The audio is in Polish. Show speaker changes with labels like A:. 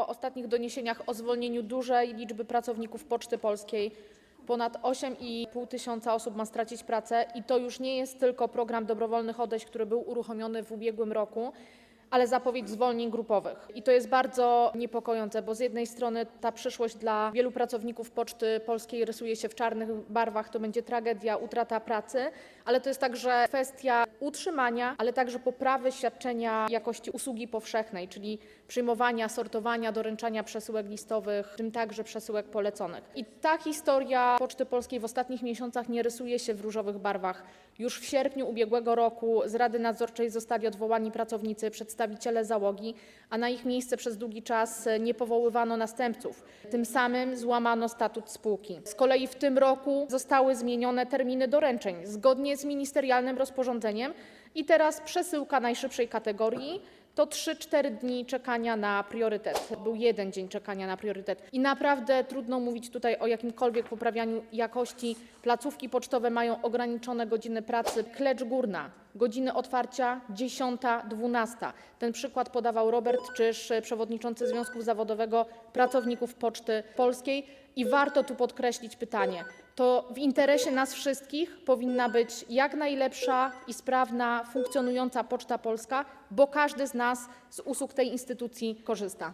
A: o ostatnich doniesieniach o zwolnieniu dużej liczby pracowników Poczty Polskiej. Ponad 8,5 tysiąca osób ma stracić pracę i to już nie jest tylko program dobrowolnych odejść, który był uruchomiony w ubiegłym roku, ale zapowiedź zwolnień grupowych. I to jest bardzo niepokojące, bo z jednej strony ta przyszłość dla wielu pracowników Poczty Polskiej rysuje się w czarnych barwach, to będzie tragedia, utrata pracy, ale to jest także kwestia utrzymania, ale także poprawy świadczenia jakości usługi powszechnej, czyli przyjmowania, sortowania, doręczania przesyłek listowych, w tym także przesyłek poleconych. I ta historia Poczty Polskiej w ostatnich miesiącach nie rysuje się w różowych barwach. Już w sierpniu ubiegłego roku z Rady Nadzorczej zostali odwołani pracownicy, przedstawiciele załogi, a na ich miejsce przez długi czas nie powoływano następców. Tym samym złamano statut spółki. Z kolei w tym roku zostały zmienione terminy doręczeń zgodnie z ministerialnym rozporządzeniem i teraz przesyłka najszybszej kategorii to 3-4 dni czekania na priorytet. Był jeden dzień czekania na priorytet. I naprawdę trudno mówić tutaj o jakimkolwiek poprawianiu jakości. Placówki pocztowe mają ograniczone godziny pracy. Klecz Górna, godziny otwarcia 10-12. Ten przykład podawał Robert Czyż, przewodniczący Związku Zawodowego Pracowników Poczty Polskiej. I warto tu podkreślić pytanie. To w interesie nas wszystkich powinna być jak najlepsza i sprawna, funkcjonująca Poczta Polska, bo każdy z nas z usług tej instytucji korzysta.